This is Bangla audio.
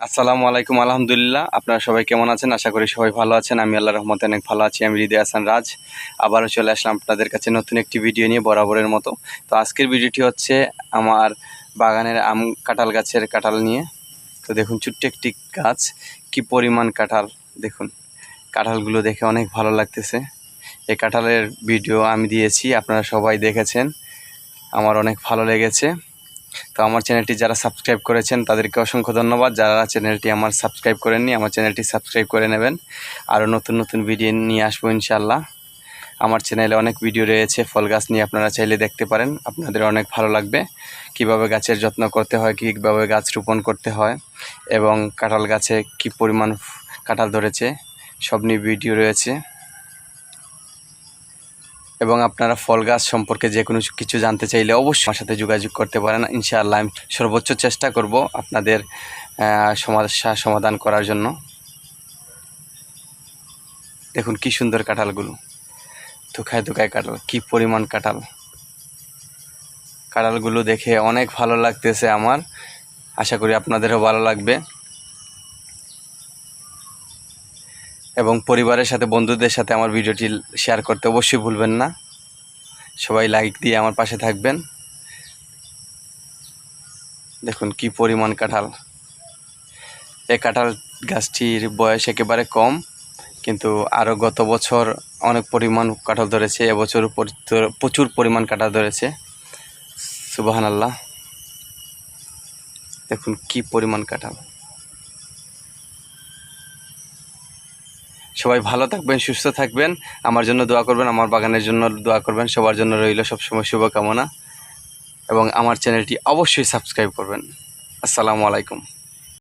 আসসালামু আলাইকুম, আলহামদুলিল্লাহ। আপনারা সবাই কেমন আছেন? আশা করি সবাই ভালো আছেন। আমি আল্লাহ রহমতে অনেক ভালো আছি। আমি হৃদয় হাসান রাজ। আবারও চলে আসলাম আপনাদের কাছে নতুন একটি ভিডিও নিয়ে বরাবরের মতো। তো আজকের ভিডিওটি হচ্ছে আমার বাগানের আম কাঁঠাল গাছের কাঁঠাল নিয়ে। তো দেখুন, ছোট্ট একটি গাছ। কি পরিমাণ কাঁঠাল, দেখুন। কাঁঠালগুলো দেখে অনেক ভালো লাগতেছে। এই কাঁঠালের ভিডিও আমি দিয়েছি, আপনারা সবাই দেখেছেন। আমার অনেক ভালো লেগেছে। তো আমার চ্যানেলটি যারা সাবস্ক্রাইব করেছেন, তাদেরকে অসংখ্য ধন্যবাদ। যারা চ্যানেলটি আমার সাবস্ক্রাইব করেননি, আমার চ্যানেলটি সাবস্ক্রাইব করে নেবেন। আরও নতুন নতুন ভিডিও নিয়ে আসব ইনশাল্লাহ আমার চ্যানেলে অনেক ভিডিও রয়েছে, ফল গাছ নিয়ে আপনারা চাইলে দেখতে পারেন। আপনাদের অনেক ভালো লাগবে। কীভাবে গাছের যত্ন করতে হয়, কীভাবে গাছ রোপণ করতে হয়, এবং কাঁঠাল গাছে কি পরিমাণ কাঁঠাল ধরেছে, সব নিয়ে ভিডিও রয়েছে। এবং আপনারা ফল গাছ সম্পর্কে যে কোনো কিছু জানতে চাইলে অবশ্যই আমার সাথে যোগাযোগ করতে পারেন। ইনশাআল্লাহ আমি সর্বোচ্চ চেষ্টা করব আপনাদের সমস্যা সমাধান করার জন্য। দেখুন কি সুন্দর কাঁঠালগুলো। ধুকায় ধুকায় কাঁঠাল, কি পরিমাণ কাঁঠাল। কাঁঠালগুলো দেখে অনেক ভালো লাগতেছে আমার। আশা করি আপনাদেরও ভালো লাগবে। এবং পরিবারের সাথে, বন্ধুদের সাথে আমার ভিডিওটি শেয়ার করতে অবশ্যই ভুলবেন না। সবাই লাইক দিয়ে আমার পাশে থাকবেন। দেখুন কি পরিমাণ কাঁঠাল। এই কাঁঠাল গাছটির বয়স একেবারে কম, কিন্তু আরও গত বছর অনেক পরিমাণ কাঁঠাল ধরেছে, এবছর প্রচুর পরিমাণ কাঁঠাল ধরেছে। সুবাহান আল্লাহ দেখুন কি পরিমাণ কাঁঠাল। সবাই ভালো থাকবেন, সুস্থ থাকবেন। আমার জন্য দোয়া করবেন, আমার বাগানের জন্য দোয়া করবেন, সবার জন্য রইল সবসময় শুভকামনা। এবং আমার চ্যানেলটি অবশ্যই সাবস্ক্রাইব করবেন। আসসালামু আলাইকুম।